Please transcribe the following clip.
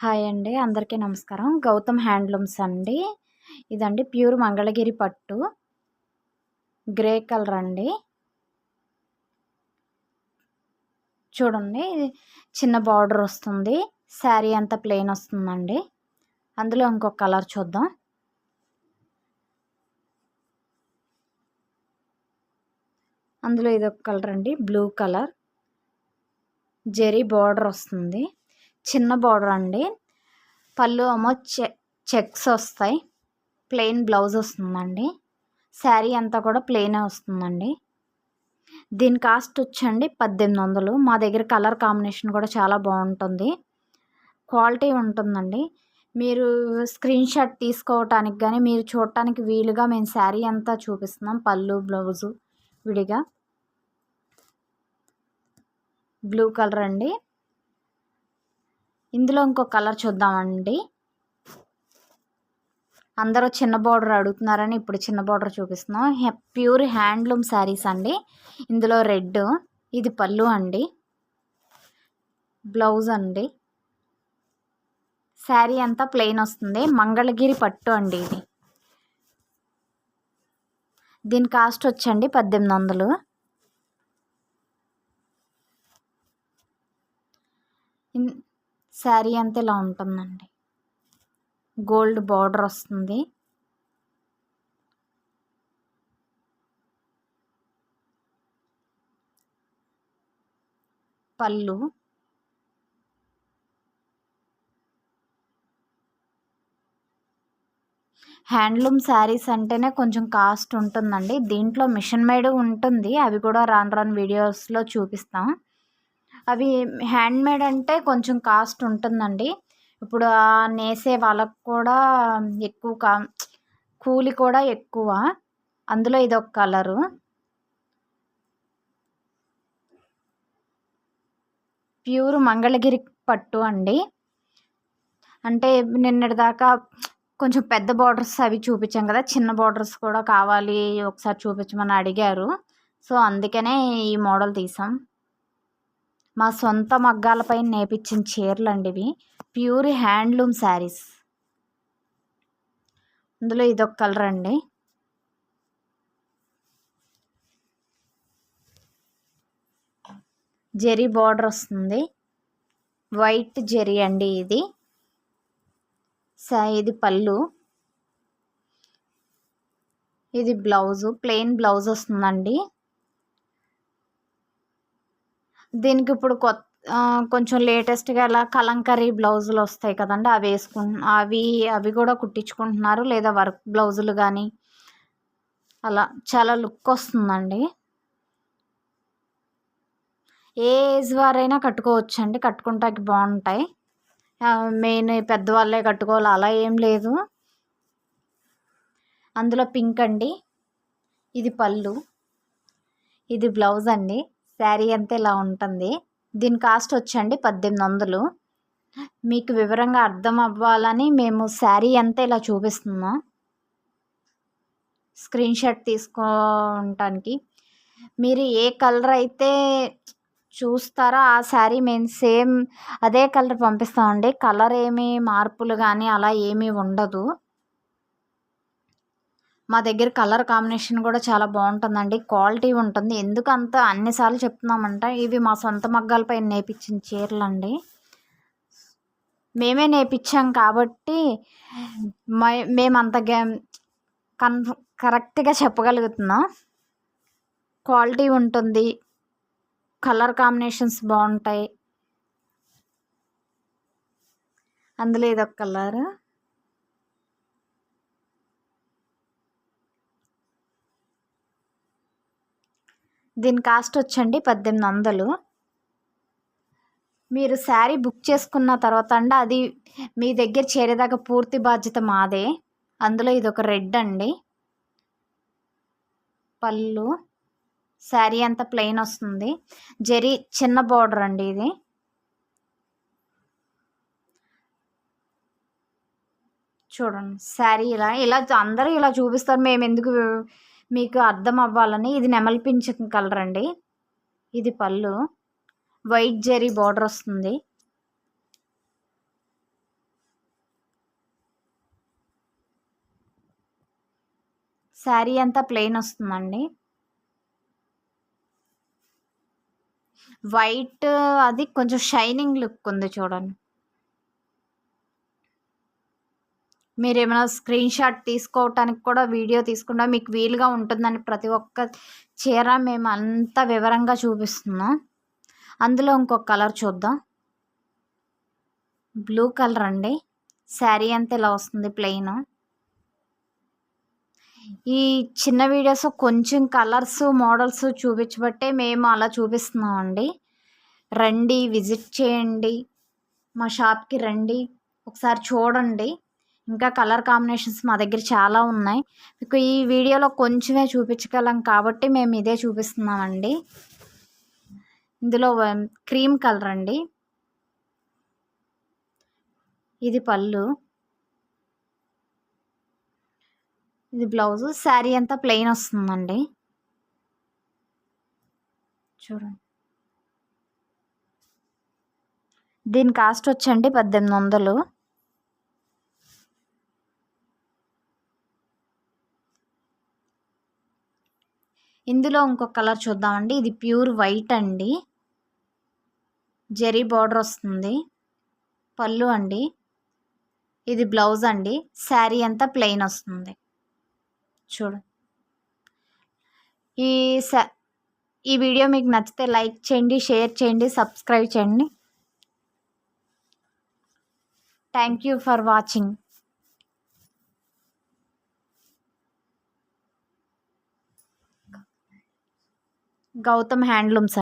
Hi అండి అందరికీ నమస్కారం. గౌతమ్ హ్యాండ్లూమ్స్ అండి. ఇదండి ప్యూర్ మంగళగిరి పట్టు. గ్రే కలర్ అండి. చూడండి చిన్న బార్డర్ వస్తుంది. శారీ అంతా ప్లెయిన్ వస్తుందండి. అందులో ఇంకొక కలర్ చూద్దాం. అందులో ఇదొక కలర్ అండి బ్లూ కలర్. జెరీ బార్డర్ వస్తుంది. చిన్న బార్డర్ అండి. పళ్ళు ఏమో చె చెక్స్ వస్తాయి. ప్లెయిన్ బ్లౌజ్ వస్తుందండి. శారీ అంతా కూడా ప్లెయినే వస్తుందండి. దీని కాస్ట్ వచ్చండి పద్దెనిమిది వందలు మా దగ్గర కలర్ కాంబినేషన్ కూడా చాలా బాగుంటుంది. క్వాలిటీ ఉంటుందండి. మీరు స్క్రీన్ షాట్ తీసుకోవటానికి కానీ మీరు చూడటానికి వీలుగా మేము శారీ అంతా చూపిస్తున్నాం. పళ్ళు బ్లౌజు విడిగా. బ్లూ కలర్ అండి. ఇందులో ఇంకో కలర్ చూద్దామండి. అందరూ చిన్న బార్డర్ అడుగుతున్నారని ఇప్పుడు చిన్న బార్డర్ చూపిస్తున్నాం. ప్యూర్ హ్యాండ్లూమ్ శారీస్ అండి. ఇందులో రెడ్ ఇది పళ్ళు అండి. బ్లౌజ్ అండి. శారీ అంతా ప్లెయిన్ వస్తుంది. మంగళగిరి పట్టు అండి ఇది. దీని కాస్ట్ వచ్చండి పద్దెనిమిది వందలు. శారీ అంతా ఇలా ఉంటుందండి. గోల్డ్ బార్డర్ వస్తుంది. పళ్ళు. హ్యాండ్లూమ్ శారీస్ అంటేనే కొంచెం కాస్ట్ ఉంటుందండి. దీంట్లో మిషన్ మేడ్ ఉంటుంది. అవి కూడా రాను రాను వీడియోస్లో చూపిస్తాం. అవి హ్యాండ్మేడ్ అంటే కొంచెం కాస్ట్ ఉంటుందండి. ఇప్పుడు నేసే వాళ్ళకు కూడా ఎక్కువ కా కూలి కూడా ఎక్కువ. అందులో ఇదొక కలరు. ప్యూర్ మంగళగిరి పట్టు అండి. అంటే నిన్నటిదాకా కొంచెం పెద్ద బార్డర్స్ అవి చూపించాం కదా చిన్న బార్డర్స్ కూడా కావాలి ఒకసారి చూపించమని అడిగారు. సో అందుకనే ఈ మోడల్ తీసాం. మా సొంత మగ్గాలపై నేపించిన చీరలు అండి ఇవి ప్యూర్ హ్యాండ్లూమ్ శారీస్. అందులో ఇదొక కలర్ అండి. జెరీ బార్డర్ వస్తుంది. వైట్ జెరీ అండి ఇది. ఇది పళ్ళు. ఇది బ్లౌజు ప్లెయిన్ బ్లౌజ్ వస్తుందండి. దీనికి ఇప్పుడు కొత్త కొంచెం లేటెస్ట్గా అలా కలంకరీ బ్లౌజులు వస్తాయి కదండి అవి వేసుకు అవి అవి కూడా కుట్టించుకుంటున్నారు. లేదా వర్క్ బ్లౌజులు కానీ అలా చాలా లుక్ వస్తుందండి. ఏ ఏజ్ వారైనా కట్టుకోవచ్చు అండి కట్టుకుంటాకి బాగుంటాయి. మెయిన్ పెద్దవాళ్ళే కట్టుకోవాలి అలా ఏం లేదు. అందులో పింక్ అండి ఇది పళ్ళు ఇది బ్లౌజ్ అండి శారీ అంతా ఇలా ఉంటుంది. దీని కాస్ట్ వచ్చండి పద్దెనిమిది వందలు మీకు వివరంగా అర్థం అవ్వాలని మేము శారీ అంతా ఇలా చూపిస్తున్నాం. స్క్రీన్ షాట్ తీసుకోవటానికి. మీరు ఏ కలర్ అయితే చూస్తారో ఆ శారీ మేము సేమ్ అదే కలర్ పంపిస్తామండి. కలర్ ఏమీ మార్పులు కానీ అలా ఏమీ ఉండదు. మా దగ్గర కలర్ కాంబినేషన్ కూడా చాలా బాగుంటుందండి. క్వాలిటీ ఉంటుంది. ఎందుకు అంత అన్నిసార్లు చెప్తున్నామంట ఇవి మా సొంత మగ్గాలపై నేపించిన చీరలు అండి మేమే నేపించాం కాబట్టి మేము అంత కన్ కరెక్ట్గా చెప్పగలుగుతున్నాం. క్వాలిటీ ఉంటుంది. కలర్ కాంబినేషన్స్ బాగుంటాయి. అందులో ఇదొక కలర్. దీని కాస్ట్ వచ్చండి పద్దెనిమిది వందలు. మీరు శారీ బుక్ చేసుకున్న తర్వాత అండి అది మీ దగ్గర చేరేదాకా పూర్తి బాధ్యత మాదే. అందులో ఇది ఒక రెడ్ అండి. పళ్ళు శారీ అంతా ప్లెయిన్ వస్తుంది. జరీ చిన్న బార్డర్ అండి ఇది. చూడండి శారీ ఇలా ఇలా అందరూ ఇలా చూపిస్తారు మేము ఎందుకు మీకు అర్థం అవ్వాలని ఇది నెమలి కలర్ అండి. ఇది పళ్ళు. వైట్ జెరీ బార్డర్ వస్తుంది. శారీ అంతా ప్లెయిన్ వస్తుందండి. వైట్ అది కొంచెం షైనింగ్ లుక్ ఉంది చూడండి. మీరు ఏమైనా స్క్రీన్ షాట్ తీసుకోవటానికి కూడా వీడియో తీసుకుంటా మీకు వీలుగా ఉంటుందని ప్రతి ఒక్క చీర మేము అంత వివరంగా చూపిస్తున్నాం. అందులో ఇంకొక కలర్ చూద్దాం. బ్లూ కలర్ అండి. శారీ అంతా ఇలా వస్తుంది ప్లెయిన్. ఈ చిన్న వీడియోస్ కొంచెం కలర్స్ మోడల్స్ చూపించబట్టే మేము అలా చూపిస్తున్నామండి రండి విజిట్ చేయండి. మా షాప్కి రండి. ఒకసారి చూడండి. ఇంకా కలర్ కాంబినేషన్స్ మా దగ్గర చాలా ఉన్నాయి. మీకు ఈ వీడియోలో కొంచెమే చూపించగలం కాబట్టి మేము ఇదే చూపిస్తున్నామండి. ఇందులో క్రీమ్ కలర్ అండి. ఇది పళ్ళు. ఇది బ్లౌజ్. శారీ అంతా ప్లెయిన్ వస్తుందండి. చూడండి. దీని కాస్ట్ వచ్చండి పద్దెనిమిది వందలు. ఇందులో ఇంకొక కలర్ చూద్దామండి. ఇది ప్యూర్ వైట్ అండి. జెరీ బార్డర్ వస్తుంది. పళ్ళు అండి. ఇది బ్లౌజ్ అండి. శారీ అంతా ప్లెయిన్ వస్తుంది. చూడు. ఈ ఈ వీడియో మీకు నచ్చితే లైక్ చేయండి షేర్ చేయండి సబ్స్క్రైబ్ చేయండి. Thank you for watching. Gautam handlooms